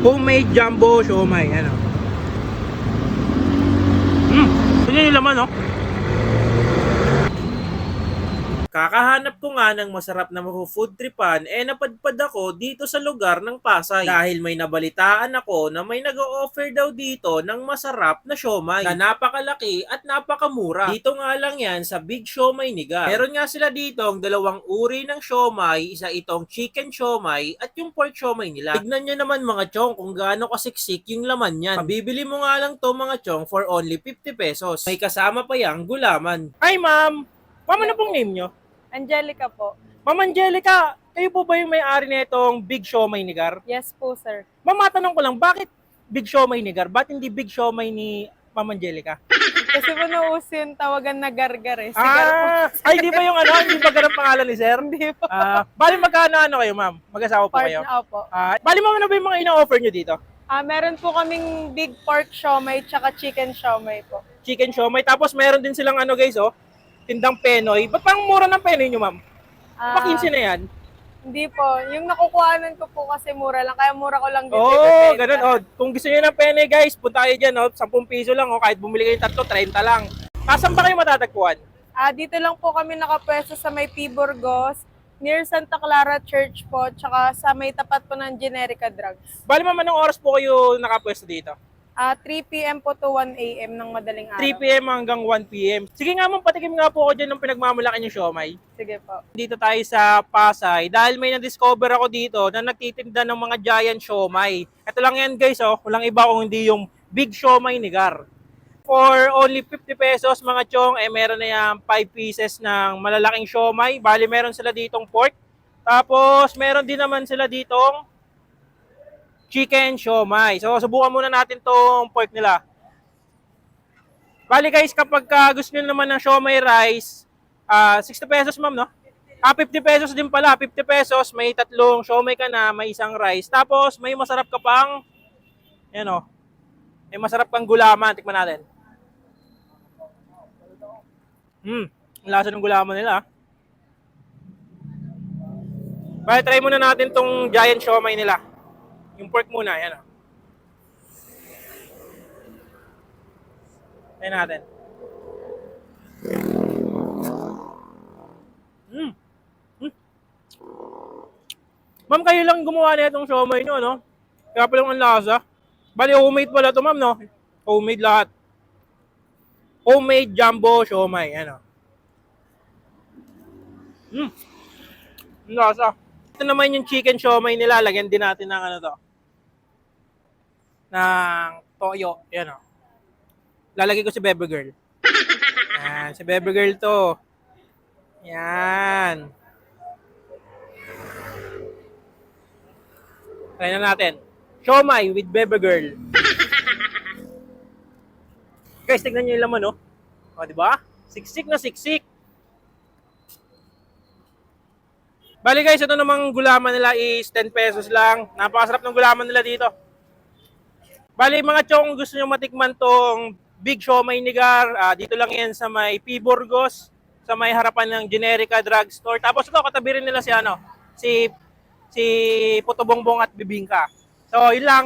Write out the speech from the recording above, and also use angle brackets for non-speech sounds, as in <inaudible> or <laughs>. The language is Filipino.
Homemade jumbo siomay. Ano? Hmm. Tingnan yung laman, no? Kakahanap ko nga ng masarap na food tripan, eh napadpad ako dito sa lugar ng Pasay. Dahil may nabalitaan ako na may nag-o-offer daw dito ng masarap na siomay na napakalaki at napakamura. Dito nga lang yan sa Big Siomay Niga. Meron nga sila dito ang dalawang uri ng siomay, isa itong chicken siomay at yung pork siomay nila. Tignan nyo naman mga chong kung gaano kasiksik yung laman yan. Pabibili mo nga lang to mga chong for only 50 pesos. May kasama pa yung gulaman. Ay ma'am, ma'am ano pong name nyo? Angelica po. Ma'am Angelica, kayo po ba yung may-ari nitong Big Siomay Nigar? Yes po, sir. Ma'am, matanong ko lang, bakit Big Siomay Nigar? Ba't hindi Big Siomay ni Ma'am Angelica? <laughs> Kasi po nauso yung tawagan na gargar eh. Sigar po. Ah, <laughs> ay, di ba yung ano, hindi ba ganang pangalan ni Sir? <laughs> Hindi po. Ah, bali magkano ano kayo, ma'am? Mag-asawa po kayo? Partner, opo. Ah, bali ma'am, ano ba yung mga ina-offer nyo dito? Ah, meron po kaming big pork siomay tsaka chicken siomay po. Chicken siomay, tapos meron din silang ano guys, oh, tindang penoy. Ba't pang mura ng penoy nyo, ma'am? Ah, Pa 15 na yan. Hindi po. Yung nakukuhanan ko po kasi mura lang. Kaya mura ko lang din. Oo, oh, ganun. Oh, kung gusto niyo ng pene, guys, punta kayo dyan. Oh, 10 piso lang. Oh, kahit bumili kayo tatlo, 30 lang. Kasan ba kayo matatagpuan? Ah, dito lang po kami nakapwesto sa may P. Burgos, near Santa Clara Church po, tsaka sa may tapat po ng Generica Drugs. Bali, ma'am, anong oras po kayo nakapwesto dito? Ah, 3 p.m. po to 1 a.m. ng madaling araw. 3 p.m. hanggang 1 p.m. Sige nga, ma'am, patikim nga po ako dyan ng pinagmamalaki yung siomay. Sige po. Dito tayo sa Pasay dahil may na-discover ako dito na nagtitinda ng mga giant siomay. Ito lang yan, guys, oh. Walang iba kung hindi yung big siomay ni Gar. For only 50 pesos mga chong, eh meron na yan 5 pieces ng malalaking siomay. Bali meron sila ditong pork. Tapos meron din naman sila ditong chicken siomay. So subukan muna natin tong pork nila. Bali guys, kapag ka gusto nyo naman ng siomay rice, ah 60 pesos ma'am, no? Ah, 50 pesos din pala. 50 pesos, may tatlong siomay ka na, may isang rice. Tapos, may masarap ka pang, yan o, may masarap kang gulaman. Tikman natin. Hmm, ang lasa ng gulaman nila. ah. Bali, try muna natin tong giant siomay nila. Yung pork muna, yan o. Try natin. Mm. Mm. Ma'am, kayo lang gumawa na itong siomay nyo, no? Kaya pala ang lasa. Bali, homemade pala to, ma'am, no? Homemade lahat. Homemade jumbo siomay, ano? Mm. Ang lasa. Ito naman yung chicken siomay nila. Lagyan din natin ng ano to. Ng toyo. Yan, o. Lalagay ko si Bebe Girl. Yan, si Bebe Girl to. Yan. Try na natin. Siomay with Bebe Girl. Guys, tignan nyo yung laman, no? O, di ba? Siksik na siksik. Bali guys, ito namang gulaman nila is 10 pesos lang. Napakasarap ng gulaman nila dito. Bali mga chong, gusto nyo matikman tong Big Siomay Nigar, ah, dito lang yan sa may P. Burgos, sa may harapan ng Generica Drugstore. Tapos ito, katabi rin nila si ano, si si Puto Bongbong at Bibingka. So, yun lang.